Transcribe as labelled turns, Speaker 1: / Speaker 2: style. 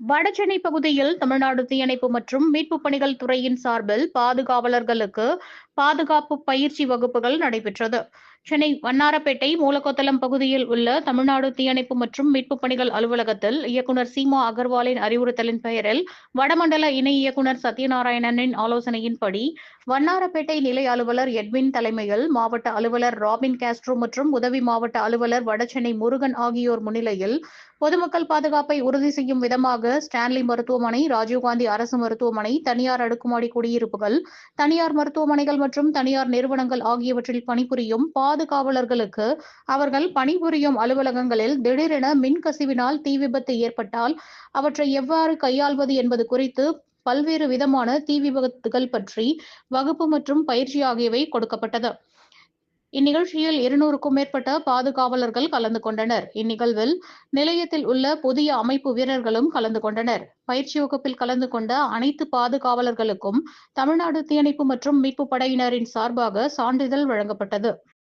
Speaker 1: வடசென்னை பகுதியில் தமிழ்நாடு தீயணைப்பு மற்றும் மீட்புப் பணிகள் துறையின் சார்பில் பாதுகாவலர்களுக்கு பாதுகாப்பு பயிற்சி வகுப்புகள் நடைபெற்றது. சென்னை வண்ணாரப்பேட்டை மூலக்கோத்தலம் பகுதியில் உள்ள தமிழ்நாடு தீயணைப்பு மற்றும் மீட்புப் பணிகள் அலுவலகத்தில் இயக்குநர் சீமா அகர்வாலின் அறிவுறுத்தலின் பெயரில் வடமண்டல இணை இயக்குநர் சத்யநாராயணனின் ஆலோசனையின்படி வண்ணாரப்பேட்டை நிலை அலுவலர் எட்வின் தலைமையில் மாவட்ட அலுவலர் ராபின் காஸ்ட்ரோ மற்றும் உதவி மாவட்ட அலுவலர் வடசென்னை முருகன் ஆகியோர் முன்னிலையில் பொதுமக்கள் பாதுகாப்பை உறுதி செய்யும் விதமாக ஸ்டான்லி மருத்துவமனை ராஜீவ்காந்தி அரசு மருத்துவமனை தனியார் அடுக்குமாடி குடியிருப்புகள் தனியார் மருத்துவமனைகள் மற்றும் தனியார் நிறுவனங்கள் ஆகியவற்றில் பணிபுரியும் பாதுகாவலர்களுக்கு அவர்கள் பணிபுரியும் அலுவலகங்களில் திடீரென மின் கசிவினால் தீ விபத்து ஏற்பட்டால் அவற்றை எவ்வாறு கையாள்வது என்பது குறித்து பல்வேறு விதமான தீ விபத்துகள் பற்றி வகுப்பு மற்றும் பயிற்சி ஆகியவை கொடுக்கப்பட்டது. இந்நிகழ்ச்சியில் இருநூறுக்கும் மேற்பட்ட பாதுகாவலர்கள் கலந்து கொண்டனர். இந்நிகழ்வில் நிலையத்தில் உள்ள புதிய அமைப்பு வீரர்களும் கலந்து கொண்டனர். பயிற்சி வகுப்பில் கலந்து கொண்ட அனைத்து பாதுகாவலர்களுக்கும் தமிழ்நாடு தீயணைப்பு மற்றும் மீட்பு படையினரின் சார்பாக சான்றிதழ் வழங்கப்பட்டது.